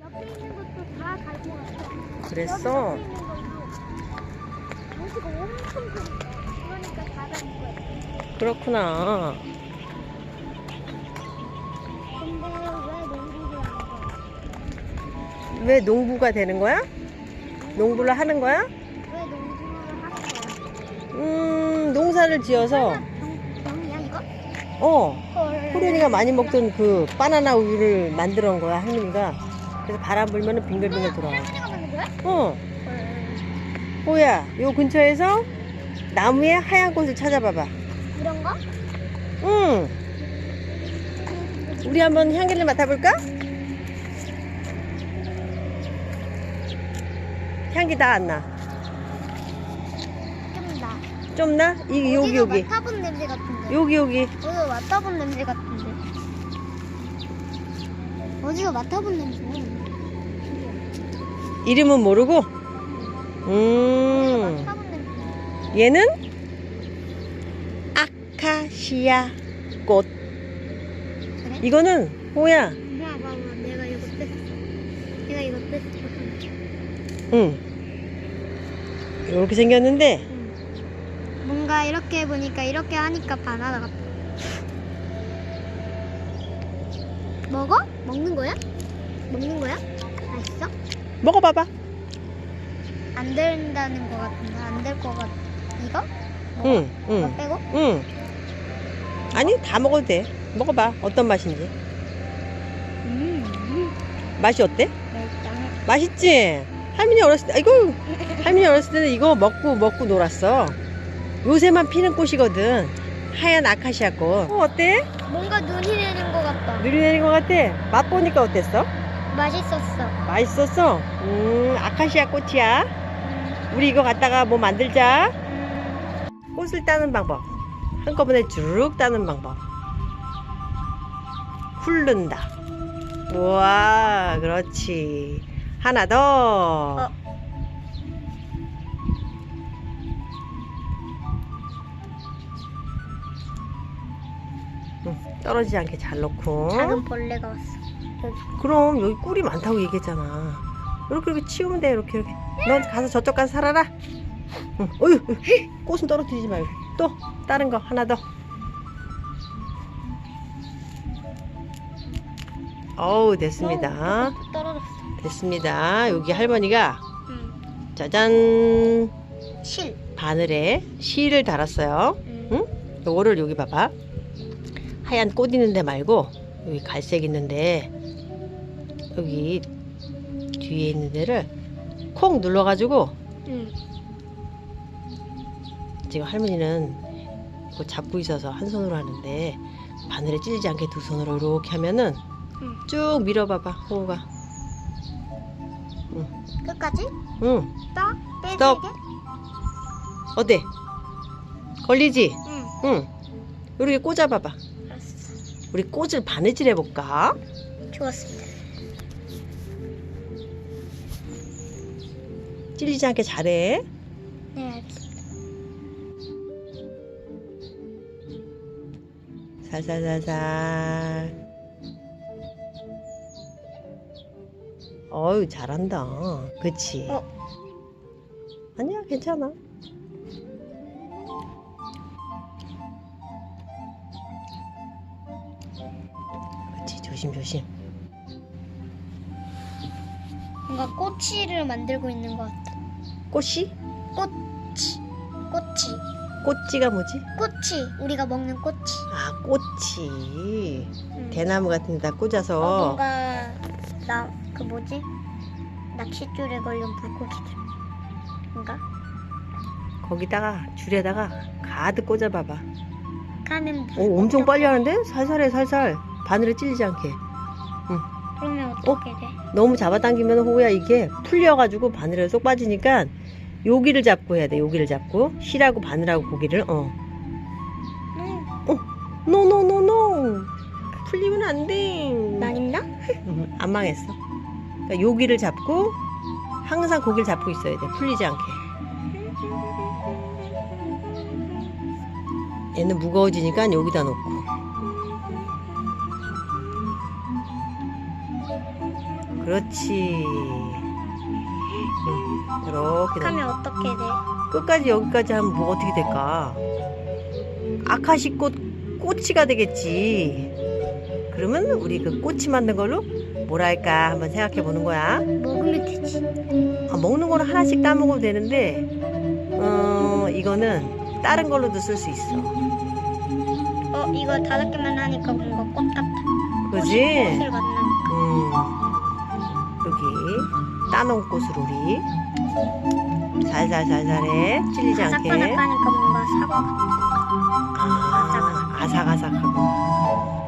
옆에 있는 것도 다 갈고 갔어. 그랬어? 여기 옆에 있는 것도 여기가 엄청 크니까. 그러니까 다 갈고 거야. 그렇구나. 근데 왜 농구를 농부가 되는 거야? 농부를 하는 거야? 왜 농구를 하는 거야? 음, 농사를 지어서, 이거? 어, 헐. 호련이가 많이 먹던 그 바나나 우유를 만들어 온 거야, 할머니가. 그래서 바람 불면 빙글빙글 돌아. 어, 헐. 호야, 요 근처에서 나무에 하얀 꽃을 찾아봐봐. 이런 거? 응. 우리 한번 향기를 맡아볼까? 향기 다 안 나. 좀 나. 좀 나? 이, 여기, 여기. 맡아본 냄새 같은데. 여기, 여기. 어디서 맡아본 냄새 같은데. 어디서 맡아본 냄새? 이름은 모르고? 음. 얘는 아카시아 꽃. 이거는 호야. 봐봐 내가 이거 뺐어. 내가 이거 뺐어. 응. 이렇게 생겼는데 응. 뭔가 이렇게 보니까 이렇게 하니까 바나나 같아. 먹어? 먹는 거야? 먹는 거야? 맛있어? 먹어봐봐. 안 된다는 거 같은데 안될거 같. 이거? 먹어? 응, 이거 응, 빼고? 응. 아니 다 먹어도 돼. 먹어봐. 어떤 맛인지. 음. 맛이 어때? 맛있다. 맛있지? 할머니 어렸을 때, 아이고, 할머니 어렸을 때는 이거 먹고 먹고 놀았어. 요새만 피는 꽃이거든. 하얀 아카시아 꽃. 어, 어때? 뭔가 눈이 내린 거 같다. 눈이 내린 것 같아. 맛보니까 어땠어? 맛있었어. 맛있었어? 음, 아카시아 꽃이야. 음, 우리 이거 갖다가 뭐 만들자. 음, 꽃을 따는 방법. 한꺼번에 주르륵 따는 방법. 훑는다. 우와, 그렇지. 하나 더. 어. 응, 떨어지지 않게 잘 놓고. 작은 벌레가 왔어. 그럼 여기 꿀이 많다고 얘기했잖아. 이렇게 이렇게 치우면 돼. 이렇게 이렇게. 넌 가서 저쪽 가서 살아라. 응. 어휴, 어휴, 꽃은 떨어뜨리지 말고. 또 다른 거 하나 더. 어우 됐습니다. 어, 떨어졌어. 됐습니다. 여기 할머니가 음. 짜잔 실. 바늘에 실을 달았어요. 음. 응? 요거를 여기 봐봐. 하얀 꽃 있는데 말고 여기 갈색 있는데 여기 뒤에 있는 데를 콩 눌러가지고 음. 지금 할머니는 이거 잡고 있어서 한 손으로 하는데 바늘에 찔리지 않게 두 손으로 이렇게 하면은 음. 쭉 밀어봐봐 호우가 끝까지? 응딱 빼야 스톱. 돼? 어때 걸리지 응. 응 이렇게 꽂아봐봐 알았어. 우리 꽃을 바느질 해볼까 좋았습니다. 찔리지 않게 잘해 네. 살살살살 어유 잘한다 그치 어. 아니야 괜찮아 그치 조심조심 뭔가 꼬치를 만들고 있는 것 같아. 꽃이? 꼬치. 꼬치. 꽃지가 뭐지? 꼬치. 우리가 먹는 꼬치. 아 꽃이 음. 대나무 같은 데다 어, 꽂아서 뭔가 나 그 뭐지? 낚싯줄에 걸린 물고기들. 뭔가 거기다가 줄에다가 가득 꽂아봐봐 가는 오 엄청 빨리 하는데? 살살해 살살 바늘에 찔리지 않게 그러면 어떻게 돼? 너무 잡아당기면 호야 이게 풀려가지고 바늘에 쏙 빠지니까 여기를 잡고 해야 돼 여기를 잡고 실하고 바늘하고 고기를 어 응. 노노노노 풀리면 안 돼 망했나? 음, 안 망했어 그러니까 여기를 잡고 항상 고기를 잡고 있어야 돼 풀리지 않게 얘는 무거워지니까 여기다 놓고 그렇지. 응, 이렇게 넘- 하면 어떻게 돼? 끝까지 여기까지 하면 뭐 어떻게 될까? 아카시 꽃 꼬치가 되겠지. 그러면 우리 그 꼬치 만든 걸로 뭘 할까 한번 생각해 보는 거야. 먹으면 되지. 아, 먹는 거는 하나씩 따 먹어도 되는데, 어, 이거는 다른 걸로도 쓸 수 있어. 어 이거 다섯 개만 하니까 뭔가 꽃 같아. 그지? 꽃을 만나. 음, 여기 따놓은 꽃으로 우리 살살살살해. 찔리지 않게 바삭바삭하니까 뭔가 사과 같아. 아, 아삭아삭하고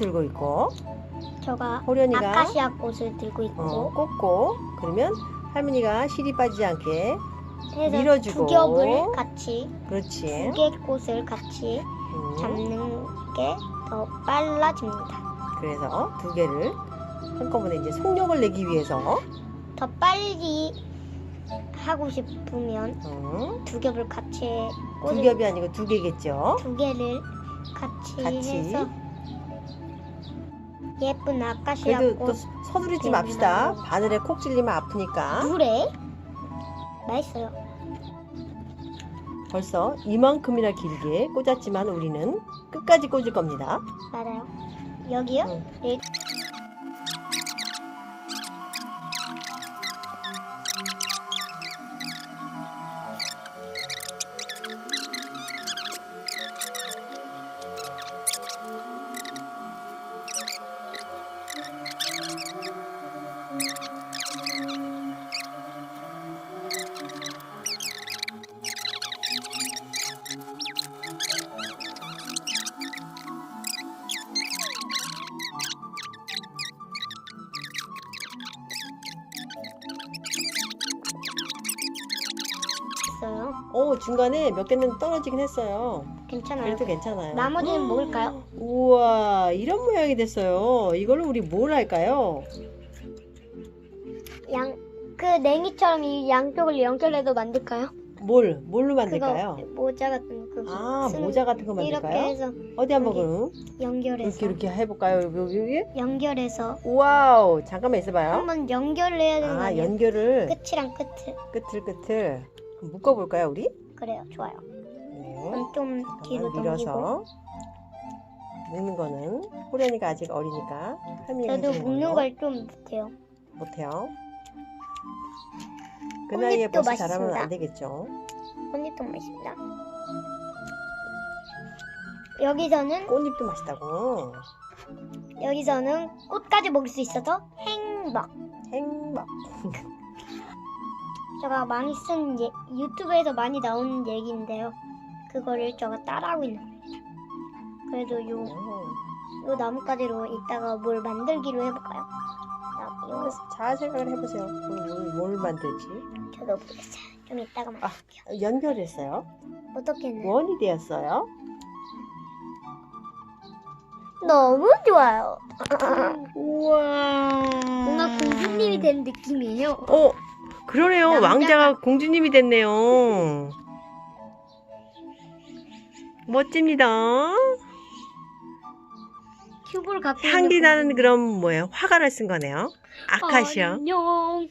들고 있고 저가 호련이가 아카시아 꽃을 들고 있고 어, 꽂고 그러면 할머니가 실이 빠지지 않게 해서 밀어주고. 두 겹을 같이 그렇지 두 개 꽃을 같이 음, 잡는 게 더 빨라집니다. 그래서 두 개를 한꺼번에 이제 속력을 내기 위해서 더 빨리 하고 싶으면 음, 두 겹을 같이 두 겹이 아니고 두 개겠죠 두 개를 같이, 같이. 해서 예쁜 아카시아 그래도 또 꽃 서두르지 네, 맙시다 네. 바늘에 콕 찔리면 아프니까 물에 맛있어요. 벌써 이만큼이나 길게 꽂았지만 우리는 끝까지 꽂을 겁니다 맞아요. 여기요? 응. 네. 오 중간에 몇 개는 떨어지긴 했어요 괜찮아요. 그래도 괜찮아요 나머지는 먹을까요? 우와 이런 모양이 됐어요 이걸로 우리 뭘 할까요? 양, 그 냉이처럼 이 양쪽을 연결해서 만들까요? 뭘 뭘로 만들까요? 그거 모자 같은 거. 아 쓰는- 모자 같은 거 이렇게 만들까요? 해서 어디 한번 여기. 그럼 연결해서 이렇게 이렇게 해볼까요? 여기 여기? 연결해서 와우 잠깐만 있어봐요 한번 연결을 해야 되는 거 아 아니에요? 연결을 끝이랑 끝을 끝을 끝을 묶어볼까요 우리? 그래요 좋아요. 네. 그럼 좀 뒤로 잠깐만 넘기고 밀어서 묶는 거는 호련이가 아직 어리니까 저도 해주는 묶는 걸로. 걸 좀 못해요. 못해요 그 나이에 꽃잎도 벌써 잘하면 맛있습니다. 안 되겠죠 꽃잎도 맛있습니다. 여기서는 꽃잎도 맛있다고 여기서는 꽃까지 먹을 수 있어서 행복. 행복 제가 많이 쓴 예, 유튜브에서 많이 나오는 얘기인데요. 그거를 제가 따라하고 있는 겁니다. 그래도 요, 오. 요 나뭇가지로 이따가 뭘 만들기로 해볼까요? 나, 요, 그래서 잘 생각을 해보세요 뭘, 뭘, 뭘 만들지 저도 모르겠어요. 좀 이따가 아. 만들게요. 연결했어요 어떻게 했나요? 원이 되었어요 너무 좋아요. 우와 뭔가 공주님이 된 느낌이에요. 어 그러네요. 남자가- 왕자가 공주님이 됐네요. 멋집니다. 큐브를 갖고 향기 나는. 그런 뭐예요? 화관을 쓴 거네요. 아카시아. 안녕.